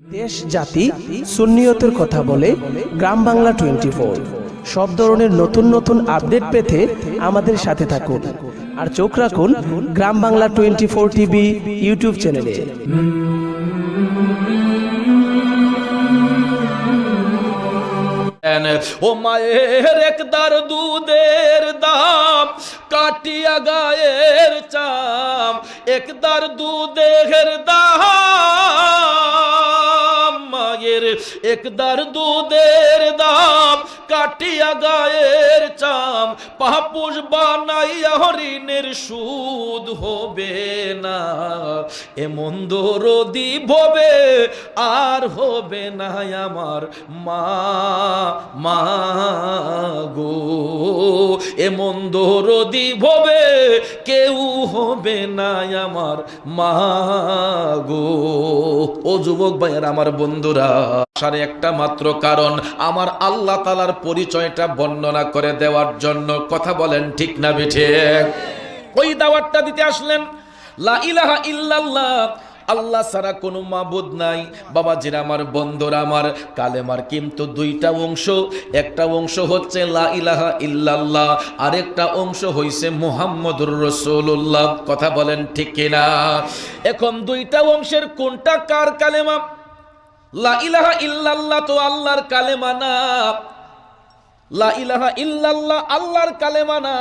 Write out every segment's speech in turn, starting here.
দেশ, জাতি, সুন্নিয়তের কথা বলে গ্রাম বাংলা টোয়েন্টি ফোর সব ধরনের নতুন নতুন আপডেট পেতে আমাদের সাথে থাকুন আর চোখ রাখুন Gram Bangla twenty four TV YouTube চ্যানেলে। ও মায়ের একদার দুধের দাম কাটিয়া গায়ের চাম একদার দুধের দাম। মায়ের একদার দুধের দাম, কাটিয়া গায়ের চাম, পাপুষ বানাইয়া হরিণের সুদ হবে না। এমন দরদি ভবে আর হবে না আমার মা মা গো। এমন দরদি ভবে কেউ হবে না আমার মা গো। ও যুবক ভাইয়ের, আমার বন্ধুরা, আসার একটা মাত্র কারণ, আমার আল্লাহ তালার পরিচয়টা বর্ণনা করে দেওয়ার জন্য কথা বলেন ঠিক না বেঠে? ওই দাওয়াতটা দিতে আসলেন, লা ইলাহা ইল্লাল্লাহ আল্লাহ ছাড়া কোনো মাবুদ নাই। বাবাজির আমার, বন্ধুরা আমার, কালেমার কিন্তু দুইটা অংশ। একটা অংশ হচ্ছে লা ইলাহা ইল্লাল্লাহ, আরেকটা অংশ হইছে মুহাম্মদুর রসুল্লাহ কথা বলেন ঠিক কিনা? এখন দুইটা অংশের কোনটা কার কালেমা? লা ইলাহা ইল্লাল্লাহ তো আল্লাহর কালেমা না। লা ইলাহা ইল্লাল্লাহ আল্লাহর কালেমা না।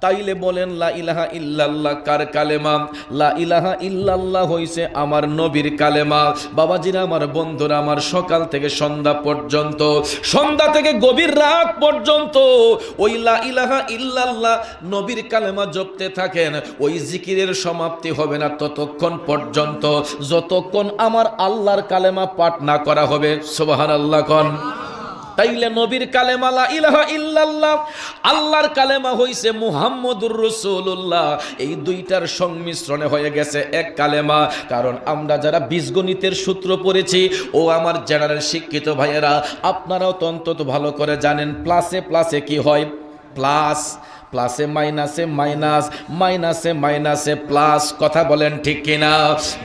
তাইলে বলেন, লা ইলাহা ইল্লাল্লাহ কার কালেমা? লা ইলাহা ইল্লাল্লাহ হইছে আমার নবীর কালেমা। বাবাজিরা, আমার বন্ধুরা, আমার সকাল থেকে সন্ধ্যা পর্যন্ত, সন্ধ্যা থেকে গভীর রাত পর্যন্ত ওই লা ইলাহা ইল্লাল্লাহ নবীর কালেমা জপতে থাকেন। ওই জিকিরের সমাপ্তি হবে না ততক্ষণ পর্যন্ত। যতক্ষণ আমার আল্লাহর কালেমা পাঠ না করা হবে, সুবহানাল্লাহ কন। তাইলে নবীর কালেমা লা ইলাহা ইল্লাল্লাহ। আল্লাহর কালেমা হইছে মুহাম্মদুর রাসূলুল্লাহ। এই দুইটার সংমিশ্রণে হয়ে গেছে এক কালেমা। কারণ আমরা যারা বীজগণিতের সূত্র পড়েছি, ও আমার জেনারেল শিক্ষিত ভাইয়েরা, আপনারাও তো অন্তত ভালো করে জানেন প্লাসে প্লাসে কি হয়? প্লাস প্লাসে মাইনাসে মাইনাস, মাইনাসে মাইনাসে প্লাস, কথা বলেন ঠিক কিনা?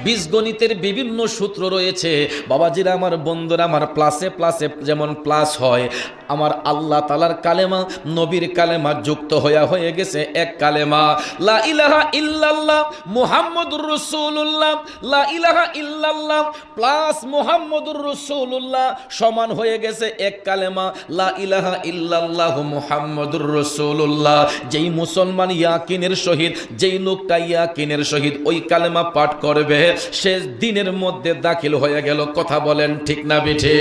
বীজগণিতের বিভিন্ন সূত্র রয়েছে। বাবাজিরা, আমার বন্ধুরা, আমার প্লাসে প্লাসে যেমন প্লাস হয় আমার আল্লাহ তালার কালেমা নবীর কালেমা যুক্ত হইয়া হয়ে গেছে এক কালেমা। লা ইলাহা ইল্লাল্লাহ মুহাম্মদুর রাসূলুল্লাহ। লা ইলাহা ইল্লাল্লাহ প্লাস মুহাম্মদুর রাসূলুল্লাহ সমান হয়ে গেছে এক কালেমা। লা ইলাহা ইল্লাল্লাহ মুহাম্মদুর রাসূলুল্লাহ। যেই মুসলমান ইয়াকিনের সহিত, যেই লোকটা ইয়াকিনের সহিত ওই কালেমা পাঠ করবে, সে দিনের মধ্যে দাখিল হয়ে গেল। কথা বলেন ঠিক না বিঠে?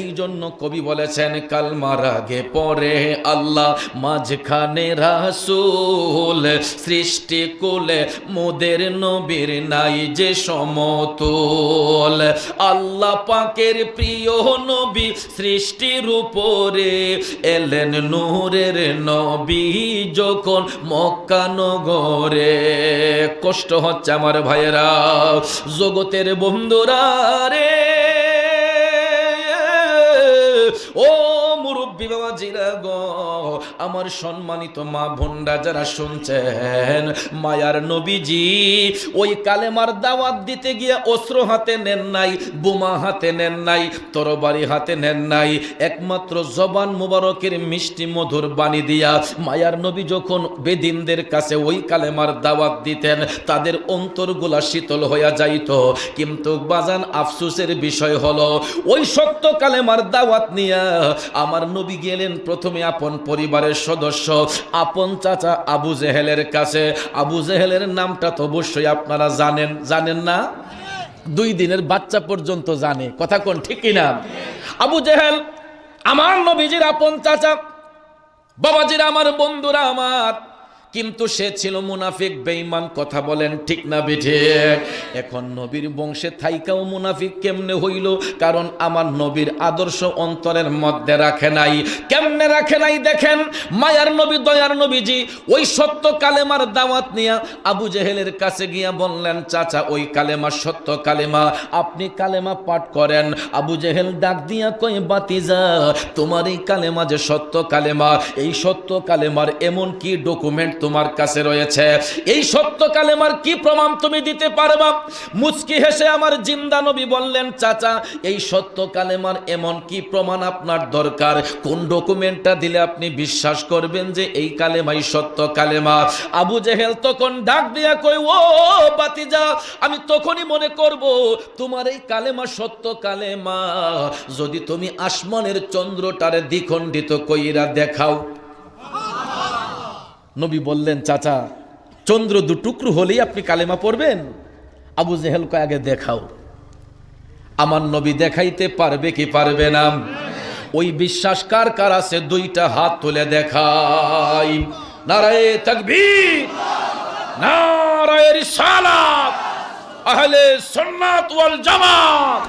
এই জন্য কবি বলেছেন কালমার আগে পরে আল্লাহ মাঝখানে রাসূল সৃষ্টি কুলে মোদের নবীর নাই যে সমতল। আল্লাহ পাকের প্রিয় নবী সৃষ্টির উপরে এলেন নূরের নবী যখন মক্কা নগরে। কষ্ট হচ্ছে আমার ভাইয়েরা, জগতের বন্ধুরা রে। আমার সম্মানিত মা ভন্ডা যারা শুনছেন, মায়ার নবীজি, ওই কালেমার দাওয়াত দিতে গিয়ে অস্ত্র হাতে নেন নাই, বোমা হাতে নেন নাই, তরবারি হাতে নেন নাই, একমাত্র জবান মুবারকের মিষ্টি মধুর বাণী দিয়া মায়ার নবী যখন বেদিনদের কাছে ওই কালেমার দাওয়াত দিতেন, তাদের অন্তরগুলা শীতল হইয়া যাইত। কিন্তু বাজান আফসুসের বিষয় হলো, ওই সত্য কালেমার দাওয়াত নিয়া আমার নবী গেলেন প্রথমে আপন পরিবারের সদস্য, আপন চাচা আবু জেহেলের কাছে। আবু জেহেলের নামটা তো অবশ্যই আপনারা জানেন। জানেন না? দুই দিনের বাচ্চা পর্যন্ত জানে। কথা কোন ঠিক না? আবু জেহেল, আমার নবীজির আপন চাচা, বাবাজির আমার বন্ধুরা আমার। কিন্তু সে ছিল মুনাফিক, বেঈমান, কথা বলেন ঠিক না বেঠে। এখন নবীর বংশে থাইকাও মুনাফিক কেমনে হইল? কারণ আমার নবীর আদর্শ অন্তরের মধ্যে রাখে নাই। কেমনে রাখে নাই দেখেন? মায়ার নবী, দয়ার নবীজি ওই সত্য কালেমার দাওয়াত নিয়া আবু জেহেলের কাছে গিয়া বললেন, চাচা, ওই কালেমা সত্য কালেমা। আপনি কালেমা পাঠ করেন। আবু জেহেল ডাক দিয়া কই বাতিজা, তোমার এই কালেমা যে সত্য কালেমা, এই সত্য কালেমার এমন কি ডকুমেন্ট তোমার কাছে রয়েছে। এই সত্য কালেমার কি প্রমাণ তুমি দিতে পারবা? মুচকি হেসে আমার জিন্দা নবী বললেন, চাচা, এই সত্য কালেমার এমন কি প্রমাণ আপনার দরকার? কোন ডকুমেন্টটা দিলে আপনি বিশ্বাস করবেন যে এই কালেমাই সত্য কালেমা? আবু জেহেল তখন ডাক দিয়া কই ও বাতিজা, আমি তখনই মনে করব তোমার এই কালেমা সত্য কালেমা। যদি তুমি আসমানের চন্দ্রটারে দ্বিখণ্ডিত কইরা দেখাও নবী বললেন, চাচা, চন্দ্র দু টুকরো হলেই আপনি কালেমা পড়বেন। আবু জেহেলকে আগে দেখাও। আমার নবী দেখাইতে পারবে কি পারবে না? ওই বিশ্বাস কার কার আছে? দুইটা হাত তুলে দেখাই। নারায় তকবীর, নারায় রিসালাত, আহলে সুন্নাত ওয়াল জামাত।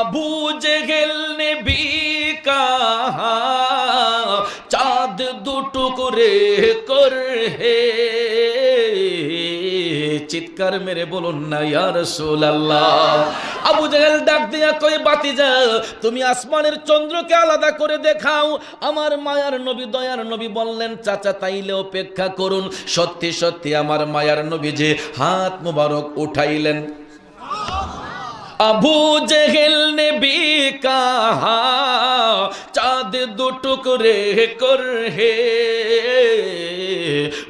আবু জেহেল নেবী কা চাঁদ দু টুকরে চিৎকার মেরে বলুন না ইয়ার সোল্লাহ আবু জাহেল ডাক দিয়া কই বাতি যা, তুমি আসমানের চন্দ্রকে আলাদা করে দেখাও। আমার মায়ার নবী দয়ার নবী বললেন, চাচা তাইলে অপেক্ষা করুন। সত্যি সত্যি আমার মায়ার নবী যে হাত মুবারক উঠাইলেন। আবু জেহেল নেবি भी कहा चाँद কর হে कर है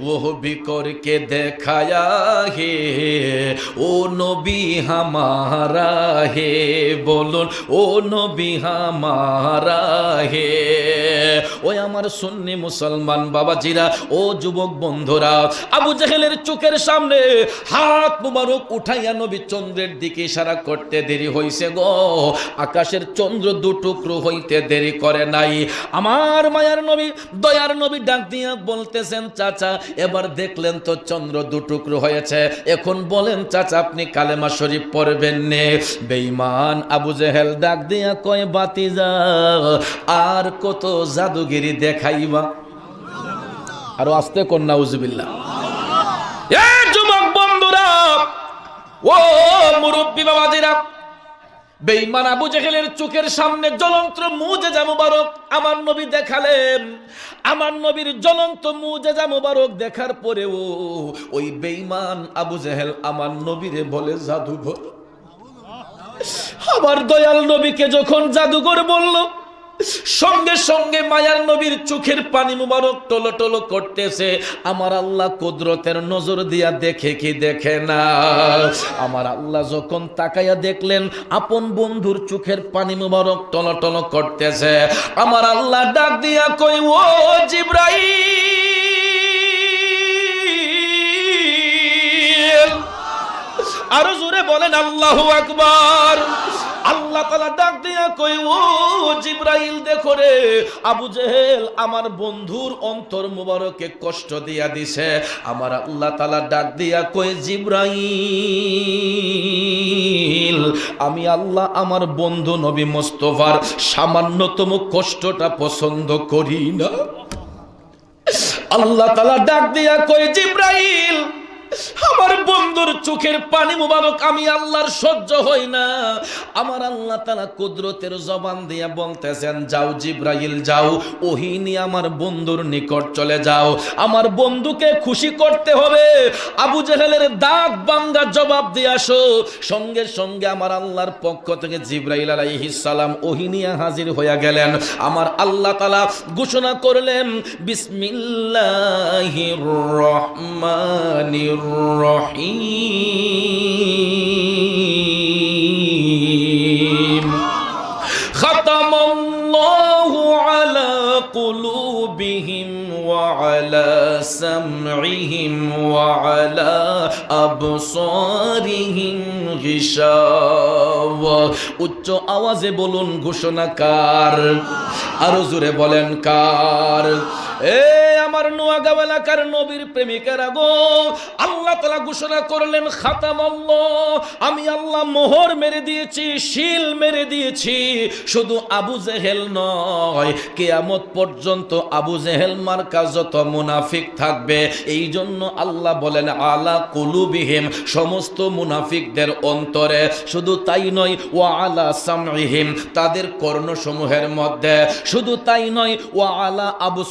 वो भी करके ও নবী হামারা হে, বলুন, ও নবী হামারা হে ওই আমার সুন্নি মুসলমান বাবাজিরা, ও যুবক বন্ধুরা, আবু জেহেলের চোখের সামনে হাত মুবারক উঠাইয়া নবী চন্দ্রের দিকে ইশারা করতে দেরি হইছে গো। আকাশের চন্দ্র দুটুকরো হইতে দেরি করে নাই। আমার মায়ার নবী, দয়ার নবী ডাক দিয়া বলতেছেন, চাচা, এবার দেখলেন তো চন্দ্র দুটুকরো হয়েছে। এখন বলেন, চাচা, আপনি কালেমা শরীফ পড়বেন নে। বেঈমান আবু জেহেল ডাক দিয়া কয় বাতি যা আর কত জাদুগিরি দেখাইবা? আরও আসতে কন্যা উজবিল্লা ও মুরব্বী বাবাজিরা, বেঈমান আবু জেহেলের চোখের সামনে জ্বলন্ত মুজেজা মুবারক আমার নবী দেখালেন। আমার নবীর জ্বলন্ত মুজেজা মুবারক দেখার পরেও ওই বেঈমান আবু জেহেল আমার নবীরে বলে, জাদুঘর। আমার দয়াল নবীকে যখন জাদুঘর বলল সঙ্গে সঙ্গে মায়ার নবীর চোখের পানি মুবারক টলো টলো করতেছে। আমার আল্লাহ কুদরতের নজর দিয়া দেখে কি দেখে না? আমার আল্লাহ যখন তাকাইয়া দেখলেন, আপন বন্ধুর চোখের পানি মুবারক টলো টলো করতেছে। আমার আল্লাহ ডাক দিয়া কই ও জিব্রাইল! আরও জোরে বলেন, আল্লাহু আকবার! আল্লাহ তালা ডাক দিয়া কই ও জিব্রাইল, দেখো রে, আবু জেহেল আমার বন্ধুর অন্তর মুবারকে কষ্ট দিয়া দিছে। আমার আল্লাহ তালা ডাক দিয়া কই জিব্রাইল, আমি আল্লাহ আমার বন্ধু নবী মোস্তফার সামান্যতম কষ্টটা পছন্দ করি না। আল্লাহ তালা ডাক দিয়া কই জিব্রাইল আমার বন্ধুর চোখের পানি মুবারক আমি আল্লাহর সহ্য হই না। আমার আল্লাহ তালা কুদরতের জবান দিয়া বলতেছেন, যাও জিব্রাইল, যাও ওহিনী আমার বন্ধুর নিকট চলে যাও। আমার বন্ধুকে খুশি করতে হবে। আবু জেহেলের দাঁত বাঙ্গা জবাব দিয়ে আসো। সঙ্গে সঙ্গে আমার আল্লাহর পক্ষ থেকে জিব্রাইল সালাম ওহিনিয়া হাজির হইয়া গেলেন। আমার আল্লাহ তালা ঘোষণা করলেন, বিসমিল্লাহির রহমানির রহিম ختم الله على قلوبهم وعلى سمعهم وعلى أبصارهم غشاوة উচ্চ আওয়াজে বলুন ঘোষণা কার আরো জোরে বলেন কার আমার নোয়াগাঁও এলাকার নবীর প্রেমিকেরা গো, আল্লাহ তালা ঘোষণা করলেন খাতাম আমি আল্লাহ মোহর মেরে দিয়েছি, শিল মেরে দিয়েছি, শুধু আবু জেহেল নয়, কেয়ামত পর্যন্ত আবু জেহেল মার্কা যত মুনাফিক থাকবে এই জন্য আল্লাহ বলেন, আলা কুলুবিহিম, সমস্ত মুনাফিকদের অন্তরে, শুধু তাই নয় ও আলা সামরিহিম তাদের কর্ণসমূহের মধ্যে, শুধু তাই নয় ও আলা আবু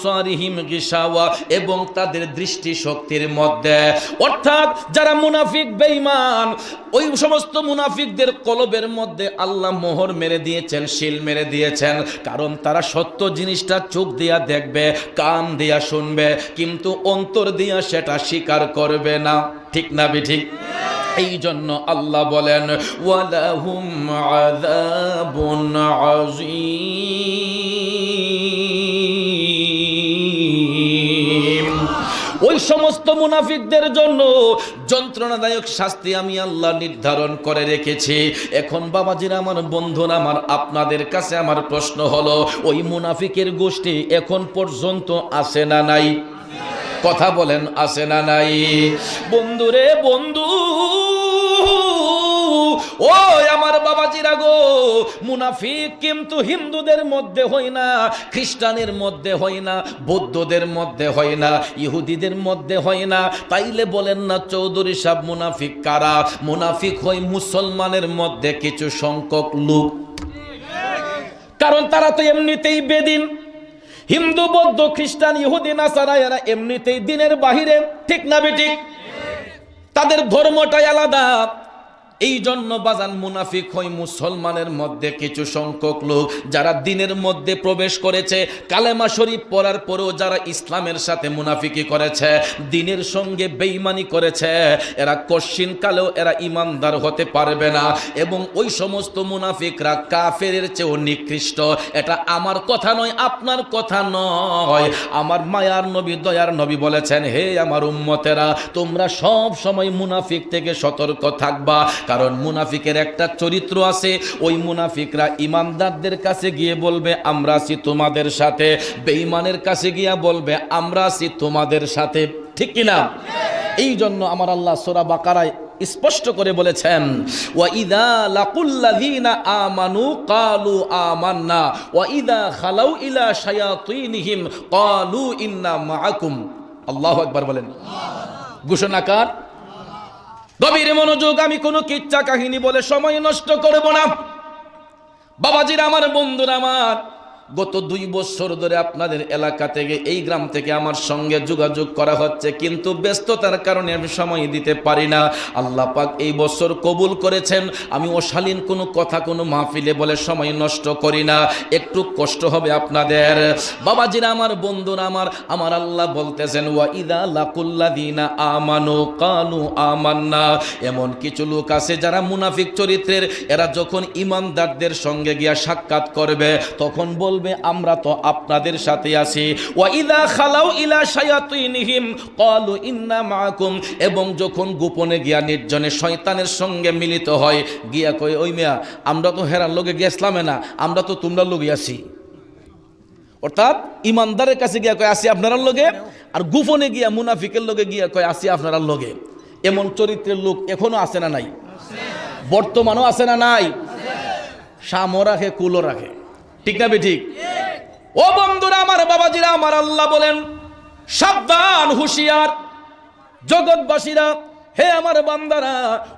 কুলুবিহিম গিসাওয়া এবং তাদের দৃষ্টি শক্তির মধ্যে। অর্থাৎ যারা মুনাফিক, বেঈমান, ওই সমস্ত মুনাফিকদের কলবের মধ্যে আল্লাহ মোহর মেরে দিয়েছেন, শিল মেরে দিয়েছেন। কারণ তারা সত্য জিনিসটা চোখ দিয়া দেখবে, কান দিয়া শুনবে, কিন্তু অন্তর দিয়া সেটা স্বীকার করবে না। ঠিক না বেঠিক? এই জন্য আল্লাহ বলেন, ওয়ালাহুম আযাবুন আযীম। সমস্ত মুনাফিকদের জন্য যন্ত্রণাদায়ক শাস্তি আমি আল্লাহ নির্ধারণ করে রেখেছি। এখন বাবাজির, আমার বন্ধুরা, আমার আপনাদের কাছে আমার প্রশ্ন হলো, ওই মুনাফিকের গোষ্ঠী এখন পর্যন্ত আসে না নাই? কথা বলেন আসে না নাই? বন্ধুরে, বন্ধু! ও আমার বাবাজিরা গো, মুনাফিক কিন্তু হিন্দুদের মধ্যে হয় না, খ্রিস্টানের মধ্যে হয় না, বৌদ্ধদের মধ্যে হয় না, ইহুদিদের মধ্যে হয় না। তাইলে বলেন না চৌধুরী সাহেব, মুনাফিক কারা? মুনাফিক হয় মুসলমানের মধ্যে কিছু সংখ্যক লোক। কারণ তারা তো এমনিতেই বেদিন। হিন্দু, বৌদ্ধ, খ্রিস্টান, ইহুদি, নাসারা, এরা এমনিতেই দিনের বাহিরে। ঠিক না বেঠিক? তাদের ধর্মটাই আলাদা। এই জন্য বাজান মুনাফিক হয় মুসলমানের মধ্যে কিছু সংখ্যক লোক যারা দিনের মধ্যে প্রবেশ করেছে, কালেমা শরীফ পড়ার পরেও যারা ইসলামের সাথে মুনাফিকি করেছে, দিনের সঙ্গে বেইমানি করেছে, এরা কশ্চিন কালেও এরা ইমানদার হতে পারবে না এবং ওই সমস্ত মুনাফিকরা কাফেরের চেয়েও নিকৃষ্ট। এটা আমার কথা নয়, আপনার কথা নয়। আমার মায়ার নবী, দয়ার নবী বলেছেন, হে আমার উম্মতেরা, তোমরা সব সময় মুনাফিক থেকে সতর্ক থাকবা। কারণ মুনাফিকের একটা চরিত্র আছে, ওই মুনাফিকরা ইমানদারদের কাছে গিয়ে বলবে, আমরা আছি তোমাদের সাথে। বেঈমানের কাছে গিয়া বলবে, আমরা আছি তোমাদের সাথে। ঠিক কিনা এই জন্য আমার আল্লাহ সোরা বাকারায় স্পষ্ট করে বলেছেন, ওয়া ইদা লাকুল্লাযীনা আমানু ক্বালু আমান্না, ওয়া ইদা খালাউ ইলা শায়াতিনহিম ক্বালু ইন্না মাআকুম। আল্লাহু আকবার বলেন। ঘোষণাকার গভীর মনোযোগ আমি কোনো কিচ্ছা কাহিনী বলে সময় নষ্ট করব না। বাবাজির আমার, বন্ধুরা আমার। গত দুই বছর ধরে আপনাদের এলাকা থেকে, এই গ্রাম থেকে আমার সঙ্গে যোগাযোগ করা হচ্ছে, কিন্তু ব্যস্ততার কারণে আমি সময় দিতে পারি না। আল্লাহ পাক এই বছর কবুল করেছেন, আমি অশালীন কোনো কথা কোনো মাহফিলে বলে সময় নষ্ট করি না, একটু কষ্ট হবে আপনাদের। বাবাজিরা, আমার বন্ধুরা, আমার আমার আল্লাহ বলতেছেন, ওয়া ইদা লাকুল্লাদিনা আমানু কানু আমান্না। এমন কিছু লোক আছে যারা মুনাফিক চরিত্রের, এরা যখন ইমানদারদের সঙ্গে গিয়া সাক্ষাৎ করবে, তখন বলবে আমরা তো আপনাদের সাথে আছি। ওয়া ইদা খালাউ ইলা শায়াতিনহিম ক্বালু ইন্না মাআকুম এবং যখন গোপনে গিয়া নির্জনে শয়তানের সঙ্গে মিলিত হয়, গিয়া কয়, ওই মিয়া, আমরা তো হেরার লগে গেছলামে না, আমরা তো তোমরা লগে আছি। অর্থাৎ ইমানদারের কাছে গিয়া কয়, আসি আপনার লগে? আর গোপনে গিয়া মুনাফিকের লগে গিয়া কয়, আসি আপনার লগে। এমন চরিত্রের লোক এখনও আছে না নাই? বর্তমানও আছে না নাই? সামও রাখে, কুলও রাখে। ঠিক না বেঠিক? ও বন্ধুরা আমার বাবাজিরা আমার আল্লাহ বলেন সাবধান হুশিয়ার জগৎবাসীরা হে আমার বান্দারা,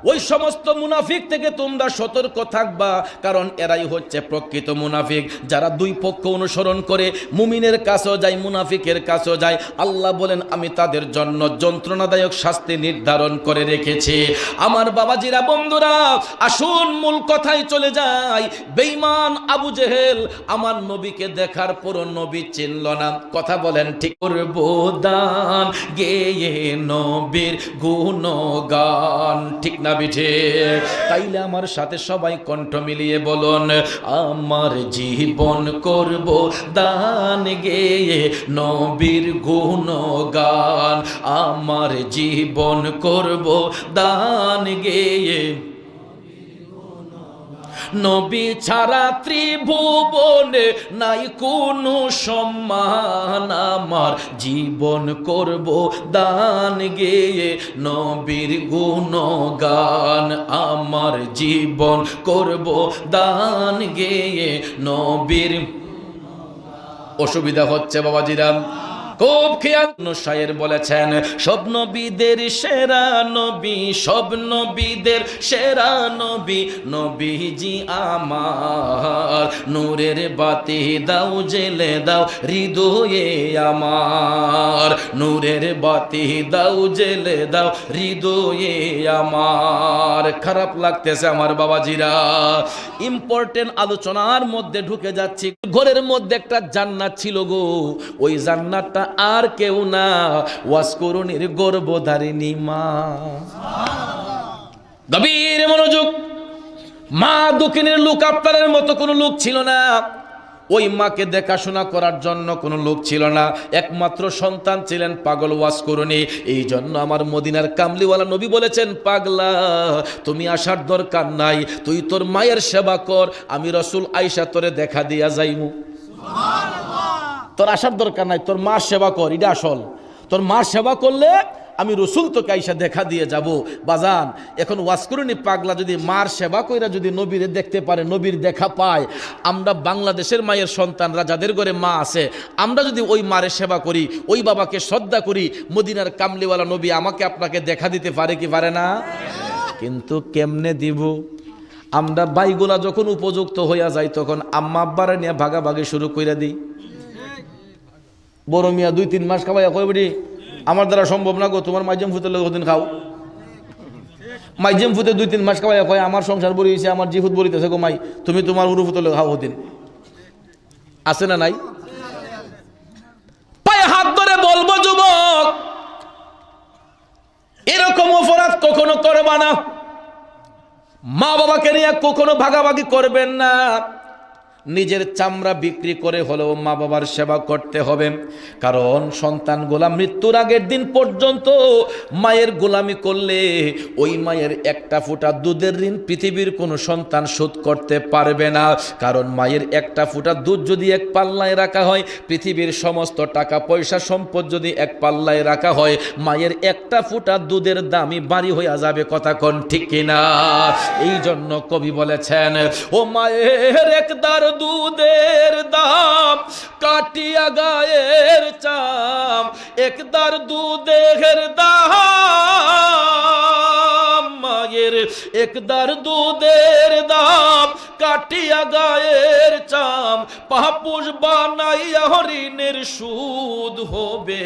ওই সমস্ত মুনাফিক থেকে তোমরা সতর্ক থাকবা, কারণ এরাই হচ্ছে প্রকৃত মুনাফিক। যারা দুই পক্ষ অনুসরণ করে, মুমিনের কাছেও যায়, মুনাফিকের কাছেও যায়, আল্লাহ বলেন, আমি তাদের জন্য যন্ত্রণাদায়ক শাস্তি নির্ধারণ করে রেখেছি। আমার বাবাজিরা, বন্ধুরা, আসুন, মূল কথায় চলে যায় বেঈমান আবু জেহেল আমার নবীকে দেখার পরও নবী চিনল না। কথা বলেন, ঠিক করব দান, গেয়ে নবীর গুণ গান, ঠিক না বিঠে? তাইলে আমার সাথে সবাই কণ্ঠ মিলিয়ে বলুন, আমার জীবন করব দান গেয়ে নবীর গুণ গান আমার জীবন করব দান গেয়ে। নবী ছাড়া ত্রিভুবনে নাই কোনো সম্মান আমার। জীবন করব দান গেয়ে নবীর গুণগান আমার। জীবন করব দান গেয়ে নবীর। অসুবিধা হচ্ছে বাবাজিরাম খুব খেয়াল শায়ের বলেছেন, সব নবীদের সেরা নবী, সব নবীদের সেরা নবী, নবীজি আমার। নূরের বাতি দাও, জেলে দাও, হৃদয়ে আমার। নূরের বাতি দাও, জেলে দাও, হৃদয়ে আমার। খারাপ লাগতেছে আমার বাবাজিরা। ইম্পর্টেন্ট আলোচনার মধ্যে ঢুকে যাচ্ছি। ঘরের মধ্যে একটা জান্নাত ছিল গো। ওই জান্নাতটা আর কেউ না। ওয়াসকরণীর গর্ভধারিণী মা। গভীর মনোযোগ। মা দক্ষিণের লোক আপনাদের মতো কোনো লোক ছিল না। ওই মাকে দেখাশোনা করার জন্য কোনো লোক ছিল না। একমাত্র সন্তান ছিলেন পাগল ওয়াস করুনি এই জন্য আমার মদিনার কামলিওয়ালা নবী বলেছেন, পাগলা, তুমি আসার দরকার নাই। তুই তোর মায়ের সেবা কর। আমি রসুল আইসা তোরে দেখা দিয়া যাইমু। তোর আসার দরকার নাই, তোর মার সেবা কর, এটা আসল। তোর মার সেবা করলে আমি রসুল তোকে আইসা দেখা দিয়ে যাব। বাজান, এখন ওয়াসকুরুনি পাগলা, যদি মার সেবা কইরা যদি নবীরে দেখতে পারে, নবীর দেখা পায়, আমরা বাংলাদেশের মায়ের সন্তানরা যাদের ঘরে মা আছে, আমরা যদি ওই মারের সেবা করি, ওই বাবাকে শ্রদ্ধা করি, মদিনার কামলিওয়ালা নবী আমাকে আপনাকে দেখা দিতে পারে কি পারে না? কিন্তু কেমনে দিব? আমরা বাইগুলা যখন উপযুক্ত হইয়া যাই, তখন আম্মা আব্বারা নিয়ে ভাগাভাগি শুরু কইরা দিই। বড় মিয়া দুই, তিন মাস খাওয়াইয়া কই বেটি আমার দ্বারা সম্ভব না গো, তোমার মাইজম ফুতে লোক দিন খাও। মাইজম ফুতে দুই, তিন মাস খাওয়াইয়া কয়, আমার সংসার বলিয়েছে আমার জিহুদ বলিতেছে গো মাই, তুমি তোমার উরু ফুতে লোক খাও হদিন আছে না নাই? হাত কখনো করবা না। মা বাবাকে নিয়ে কখনো ভাগাভাগি করবেন না। নিজের চামড়া বিক্রি করে হলেও মা বাবার সেবা করতে হবে। কারণ সন্তান গোলাম মৃত্যুর আগের দিন পর্যন্ত মায়ের গোলামি করলে ওই মায়ের একটা ফোঁটা দুধের ঋণ পৃথিবীর কোনো সন্তান শোধ করতে পারবে না। কারণ মায়ের একটা ফোঁটা দুধ যদি এক পাল্লায় রাখা হয়, পৃথিবীর সমস্ত টাকা পয়সা সম্পদ যদি এক পাল্লায় রাখা হয়, মায়ের একটা ফোঁটা দুধের দামই বাড়ি হইয়া যাবে কথা কোন ঠিক কিনা? এই জন্য কবি বলেছেন, ও মায়ের একদার দুধের দাম, কাটিয়া গায়ের চাম, একদার দুধের দাম, মায়ের একদার দুধের দাম, কাটিয়া গায়ের চাম, পাপুষ বানাইয়া হরিণের সুদ হবে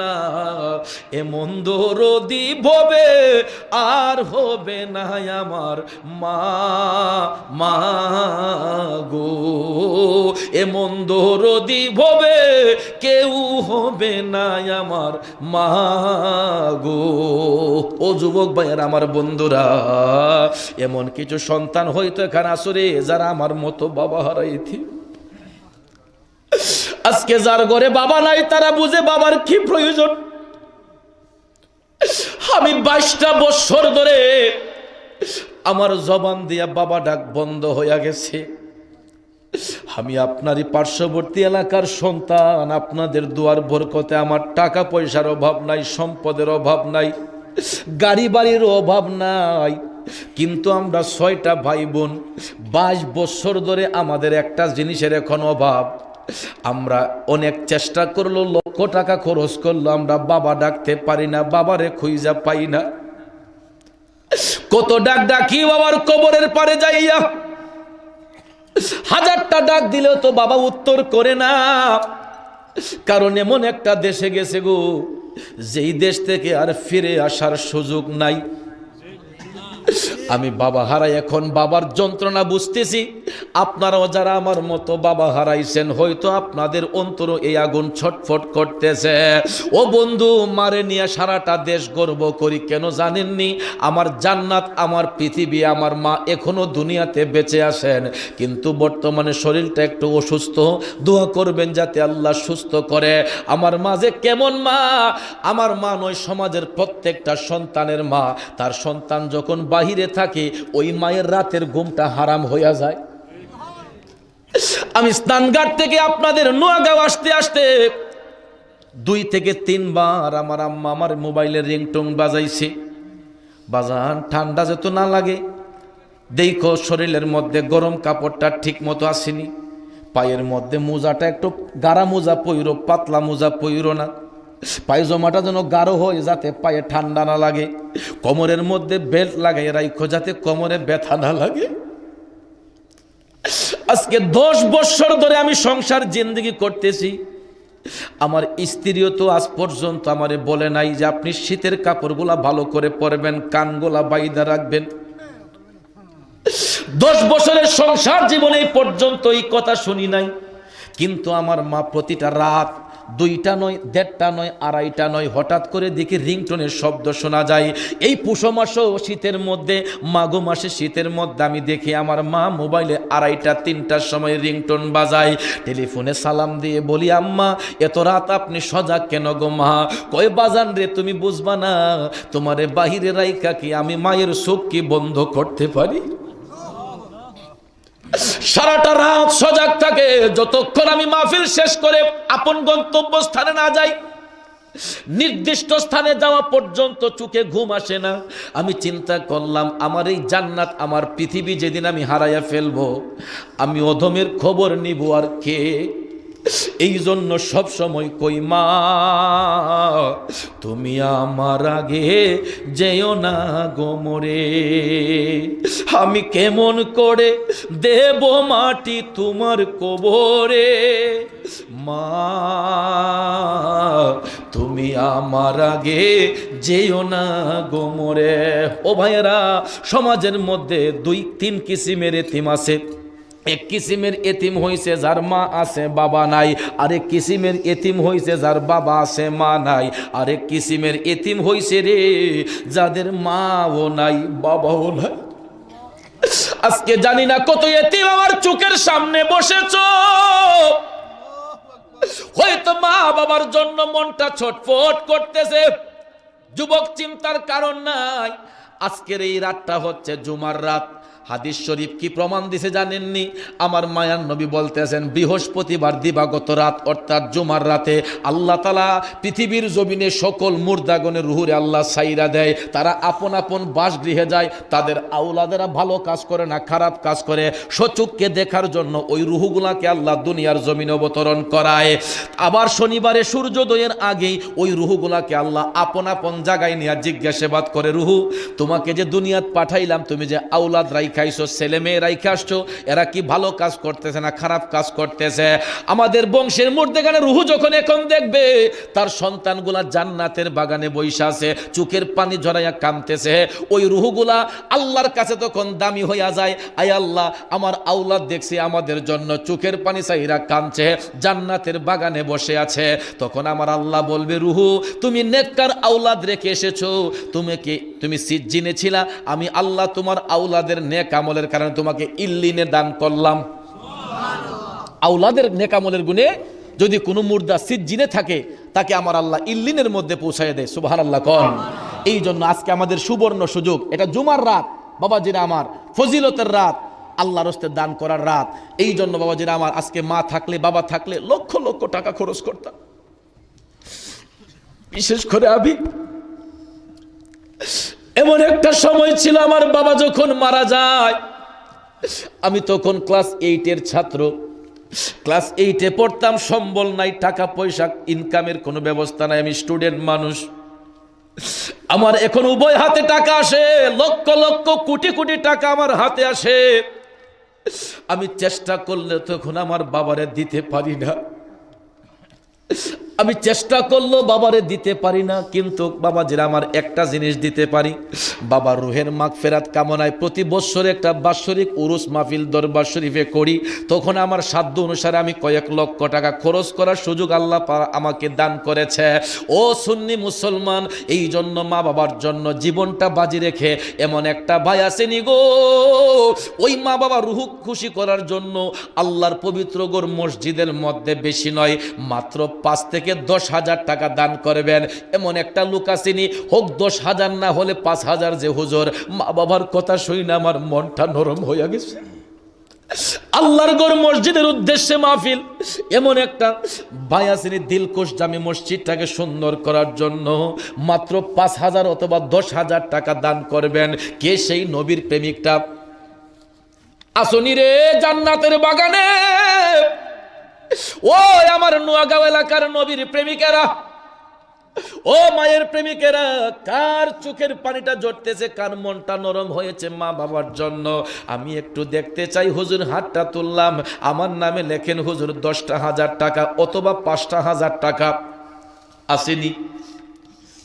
না, এমন দরদি ভবে আর হবে না আমার মা মা গো। এমন দরদি ভবে, কেউ হবে না আমার মা গো ও যুবক ভাইয়ের, আমার বন্ধুরা, এমন কিছু সন্তান হয়তো এখানে আসরে, যারা আমার মতো বাবা হারাইছি। আজকে যার ঘরে বাবা নাই, তারা বুঝে বাবার কি প্রয়োজন। আমি বাইশটা বছর ধরে আমার জবান দিয়া বাবা ডাক বন্ধ হইয়া গেছে। আমি আপনারই পার্শ্ববর্তী এলাকার সন্তান, আপনাদের দুয়ার বরকতে আমার টাকা পয়সার অভাব নাই, সম্পদের অভাব নাই, গাড়ি বাড়ির অভাব নাই। কিন্তু আমরা ছয়টা ভাই বোন বাইশ বছর ধরে আমাদের একটা জিনিসের এখন অভাব। আমরা অনেক চেষ্টা করল, লক্ষ টাকা খরচ করল, আমরা বাবা ডাকতে পারি না, বাবারে খুঁজা পাই না। কত ডাক ডাকি বাবার কবরের পারে যাইয়া হাজারটা ডাক দিলেও তো বাবা উত্তর করে না। কারণ এমন একটা দেশে গেছে গো, যেই দেশ থেকে আর ফিরে আসার সুযোগ নাই। আমি বাবা হারাই, এখন বাবার যন্ত্রণা বুঝতেছি। আপনারাও যারা আমার মতো বাবা হারাইছেন, হয়তো আপনাদের অন্তর এই আগুন ছটফট করতেছে। ও বন্ধু, মারে নিয়ে সারাটা দেশ গর্ব করি, কেন জানেননি? আমার জান্নাত, আমার পৃথিবী, আমার মা এখনও দুনিয়াতে বেঁচে আসেন কিন্তু বর্তমানে শরীরটা একটু অসুস্থ। দোয়া করবেন যাতে আল্লাহ সুস্থ করে। আমার মা যে কেমন মা? আমার মা নয়, সমাজের প্রত্যেকটা সন্তানের মা। তার সন্তান যখন বাহিরে থাকে, ওই মায়ের রাতের ঘুমটা হারাম হইয়া যায়। আমি স্নানঘাট থেকে আপনাদের নোয়াগাঁও আসতে আসতে দুই থেকে তিনবার আমার আম্মা আমার মোবাইলের রিংটং বাজাইছে। বাজান, ঠান্ডা যেত না লাগে, দেখো শরীরের মধ্যে গরম কাপড়টা ঠিক মতো আসেনি। পায়ের মধ্যে মোজাটা একটু গাড়া মোজা পইরো, পাতলা মোজা পইরো না। পায়জামাটা যেন গাঢ় হয় যাতে পায়ে ঠান্ডা না লাগে। কোমরের মধ্যে বেল্ট লাগাই রাইখো যাতে কোমরে ব্যথা না লাগে। আজকে দশ বছর ধরে আমি সংসার জিন্দগি করতেছি। আমার স্ত্রীও তো আজ পর্যন্ত আমারে বলে নাই যে আপনি শীতের কাপড়গুলা ভালো করে পরবেন, কানগুলা বাইদা রাখবেন। দশ বছরের সংসার জীবনে পর্যন্ত এই কথা শুনি নাই। কিন্তু আমার মা প্রতিটা রাত দুইটা নয়, দেড়টা নয়, আড়াইটা নয়, হঠাৎ করে দেখি রিংটোনের শব্দ শোনা যায়। এই পুষো মাসও শীতের মধ্যে, মাঘো মাসে শীতের মধ্যে আমি দেখি আমার মা মোবাইলে আড়াইটা তিনটার সময় রিংটোন বাজায়। টেলিফোনে সালাম দিয়ে বলি, আম্মা, এত রাত আপনি সজাগ কেন গো মা? কয় বাজান রে, তুমি বুঝবা না? তোমারে বাহিরে রাইকা কি আমি মায়ের চোখ কি বন্ধ করতে পারি? সারাটা রাত সজাগ থাকে। যতক্ষণ আমি মাহফিল শেষ করে আপন গন্তব্য স্থানে না যাই, নির্দিষ্ট স্থানে যাওয়া পর্যন্ত চোখে ঘুম আসে না। আমি চিন্তা করলাম, আমার এই জান্নাত, আমার পৃথিবী যেদিন আমি হারাইয়া ফেলব, আমি অধমের খবর নিব আর কে? এই জন্য সব সময় কই, মা, তুমি আমার আগে যেও না গোমরে আমি কেমন করে দেব মাটি তোমার কবরে? মা, তুমি আমার আগে যেও না গোমরে ও ভাইয়েরা, সমাজের মধ্যে দুই তিন কিসিমের এতিম আছে। এক কিসিমের এতিম হইছে যার মা আছে, বাবা নাই। আরেক কিসিমের এতিম হইছে যার বাবা আছে, মা নাই। আরেক কিসিমের এতিম হইছে রে যাদের মাও নাই, বাবাও নাই। আজকে জানি না কত এতিম আমার চোখের সামনে বসেছ। হয়তো মা বাবার জন্য মনটা ছটফট করতেছে। যুবক চিন্তার কারণ নাই। আজকের এই রাতটা হচ্ছে জুমার রাত। হাদিস শরীফ কি প্রমাণ দিছে জানেননি? আমার মায়ান নবী বলতেছেন, বৃহস্পতিবার দিবাগত রাত, অর্থাৎ জুমার রাতে আল্লাহ তালা পৃথিবীর জমিনে সকল মুর্দাগণের রুহুরে আল্লাহ সাইরা দেয়। তারা আপন আপন বাসগৃহে যায়, তাদের আউলাদেরা ভালো কাজ করে না, খারাপ কাজ করে। সচুককে দেখার জন্য ওই রুহুগুলাকে আল্লাহ দুনিয়ার জমিনে অবতরণ করায়। আবার শনিবারে সূর্যোদয়ের আগেই ওই রুহুগুলাকে আল্লাহ আপন আপন জায়গায় নিয়ে জিজ্ঞাসাবাদ করে, রুহু, তোমাকে যে দুনিয়াত পাঠাইলাম, তুমি যে আউলাদ রাইখাইছো ছেলে মেয়ে রাইখে আসছো এরা কি ভালো কাজ করতেছে না খারাপ কাজ করতেছে? আমাদের বংশের মধ্যেখানে রুহু যখন এখন দেখবে, তার সন্তানগুলা জান্নাতের বাগানে বৈশা আছে, চোখের পানি ঝরাইয়া কামতেছে ওই রুহুগুলা আল্লাহর কাছে তখন দামি হইয়া যায়, আয় আল্লাহ, আমার আউলাদ দেখছি আমাদের জন্য চোখের পানি চাইরা কামছে জান্নাতের বাগানে বসে আছে। তখন আমার আল্লাহ বলবে, রুহু, তুমি নেককার আউলাদ রেখে এসেছ, তুমি কি, তুমি সিজ্জিনে ছিলা? আমি আল্লাহ তোমার আউলাদের নেক আমলের কারণে তোমাকে ইল্লিনে দান করলাম। আউলাদের নেকামলের গুণে যদি কোনো মুর্দা সিজ্জিনে থাকে, তাকে আমার আল্লাহ ইল্লিনের মধ্যে পৌঁছায় দেয়। সুবাহ আল্লাহ কন। এই জন্য আজকে আমাদের সুবর্ণ সুযোগ। এটা জুমার রাত, বাবাজিরা আমার। ফজিলতের রাত আল্লাহ রস্তে দান করার রাত। এই জন্য বাবাজিরা আমার, আজকে মা থাকলে, বাবা থাকলে লক্ষ লক্ষ টাকা খরচ করতাম। বিশেষ করে আমি। এমন একটা সময় ছিল আমার বাবা যখন মারা যায়। আমি তখন ক্লাস এইটের ছাত্র। ক্লাস এইটে পড়তাম, সম্বল নাই, টাকা পয়সা, ইনকামের কোনো ব্যবস্থা নাই, আমি স্টুডেন্ট মানুষ। আমার এখন উভয় হাতে টাকা আসে, লক্ষ লক্ষ কোটি কোটি টাকা আমার হাতে আসে। আমি চেষ্টা করলে তখন আমার বাবারে দিতে পারি না। আমি চেষ্টা করলেও বাবারে দিতে পারি না, কিন্তু বাবা যেটা আমার একটা জিনিস দিতে পারি। বাবা রুহের মাগ ফেরাত কামনায় প্রতি বছর একটা বাৎসরিক উরুস মাহফিল দরবার শরীফে করি। তখন আমার সাধ্য অনুসারে আমি কয়েক লক্ষ টাকা খরচ করার সুযোগ আল্লাহ আমাকে দান করেছে। ও সুন্নি মুসলমান, এই জন্য মা বাবার জন্য জীবনটা বাজি রেখে এমন একটা ভাই আসেনি গো। ওই মা বাবা রুহু খুশি করার জন্য আল্লাহর পবিত্র গোর মসজিদের মধ্যে বেশি নয়, মাত্র পাঁচ থেকে দশ হাজার টাকা দান করবেন। এমন একটা লোক আসেনি হোক দশ হাজার না হলে পাঁচ হাজার যে হুজুর, মা বাবার কথা শুই না, আমার মনটা নরম হয়ে গেছে। আল্লাহর গড় মসজিদের উদ্দেশ্যে মাহফিল। এমন একটা বায়াসিনী দিলকোষ জামি মসজিদটাকে সুন্দর করার জন্য মাত্র পাঁচ হাজার অথবা দশ হাজার টাকা দান করবেন। কে সেই নবীর প্রেমিকটা? আসনি রে জান্নাতের বাগানে। ও আমার নোয়াগাঁও এলাকার নবীর প্রেমিকেরা। ও মায়ের প্রেমিকেরা কার চোখের পানিটা জড়তেছে কার মনটা নরম হয়েছে মা বাবার জন্য? আমি একটু দেখতে চাই হুজুর হাতটা তুললাম। আমার নামে লেখেন হুজুর দশটা হাজার টাকা অথবা পাঁচটা হাজার টাকা। আসেনি।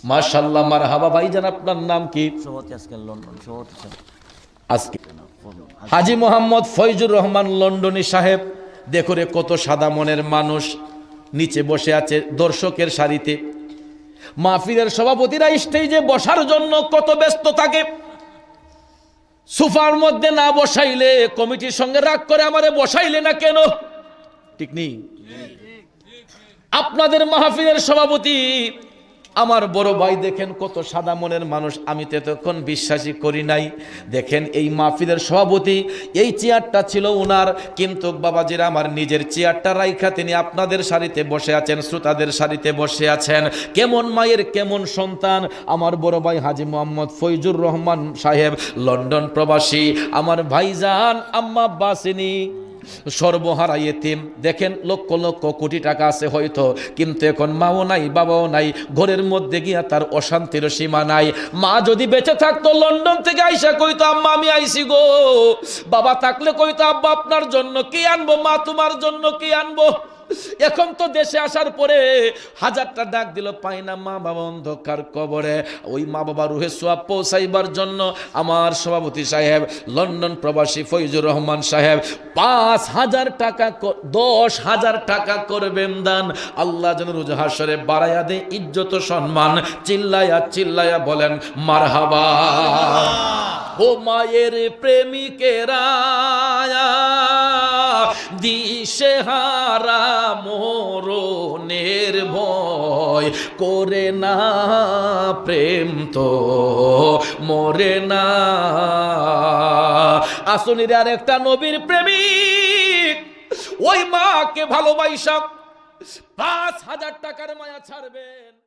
মাশাল্লাহ মার হাবা ভাইজান আপনার নাম কি? আজকে লন্ডন আজকে। হাজি মোহাম্মদ ফৈজুর রহমান লন্ডনী সাহেব। দেখো রে কত সাদা মনের মানুষ। নিচে বসে আছে দর্শকের সারিতে। মাহফিলের সভাপতিরা স্টেজে বসার জন্য কত ব্যস্ত থাকে। সোফার মধ্যে না বসাইলে কমিটির সঙ্গে রাগ করে আমারে বসাইলে না কেন? ঠিক নেই? আপনাদের মাহফিলের সভাপতি আমার বড় ভাই দেখেন কত সাদা মনের মানুষ, আমি তো এতক্ষণ বিশ্বাসই করি নাই। দেখেন এই মাহফিলের সভাপতি, এই চেয়ারটা ছিল ওনার কিন্তু বাবাজিরা আমার নিজের চেয়ারটা রাইখা, তিনি আপনাদের সারিতে বসে আছেন, শ্রোতাদের সারিতে বসে আছেন। কেমন মায়ের, কেমন সন্তান? আমার বড় ভাই হাজি মোহাম্মদ ফৈজুর রহমান সাহেব, লন্ডন প্রবাসী। আমার ভাইজান আম্মা বাসিনী সর্বহারা এতিম দেখেন লক্ষ লক্ষ কোটি টাকা আছে হয়তো, কিন্তু এখন মাও নাই, বাবাও নাই, ঘরের মধ্যে গিয়া তার অশান্তির সীমা নাই। মা যদি বেঁচে থাকতো লন্ডন থেকে আইসা কইতো, আম্মা, আমি আইসি গো। বাবা থাকলে কইতো, আব্বা, আপনার জন্য কি আনব? মা, তোমার জন্য কি আনব? এখন তো দেশে আসার পরে হাজারটা ডাক দিল, পাই না মা বাবা অন্ধকার কবরে। ওই মা বাবা রুহে সোয়াব পৌঁছাইবার জন্য আমার সভাপতি সাহেব, লন্ডন প্রবাসী ফৈজুর রহমান সাহেব, পাঁচ হাজার টাকা দশ হাজার টাকা করবেন দান। আল্লাহ যেন রুজ হাসরে বাড়াইয়া দে ইজ্জত সম্মান। চিল্লায়া চিল্লায়া বলেন, মারহাবা। ও মায়ের প্রেমিকেরা দিশে হারা মোরনের ভয়। করে না প্রেম তো, মরে না। আসনির আর একটা নবীর প্রেমিক। ওই মাকে ভালোবাসা। পাঁচ হাজার টাকার মায়া ছাড়বেন।